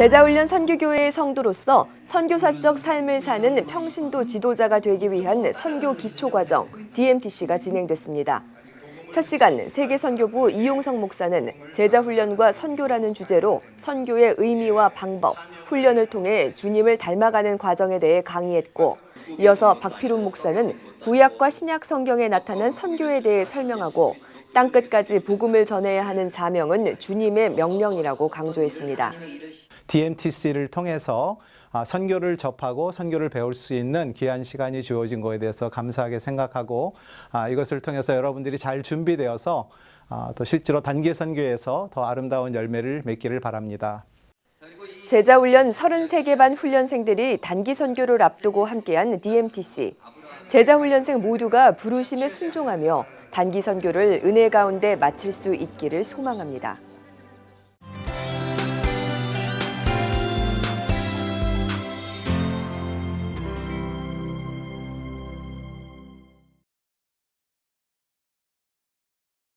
제자훈련 선교교회의 성도로서 선교사적 삶을 사는 평신도 지도자가 되기 위한 선교 기초과정 DMTC가 진행됐습니다. 첫 시간 세계 선교부 이용성 목사는 제자 훈련과 선교라는 주제로 선교의 의미와 방법, 훈련을 통해 주님을 닮아가는 과정에 대해 강의했고 이어서 박필훈 목사는 구약과 신약 성경에 나타난 선교에 대해 설명하고 땅끝까지 복음을 전해야 하는 사명은 주님의 명령이라고 강조했습니다. DMTC를 통해서 아, 선교를 접하고 선교를 배울 수 있는 귀한 시간이 주어진 것에 대해서 감사하게 생각하고 아, 이것을 통해서 여러분들이 잘 준비되어서 아, 또 실제로 단기 선교에서 더 아름다운 열매를 맺기를 바랍니다. 제자 훈련 33개 반 훈련생들이 단기 선교를 앞두고 함께한 DMTC. 제자 훈련생 모두가 부르심에 순종하며 단기 선교를 은혜 가운데 마칠 수 있기를 소망합니다.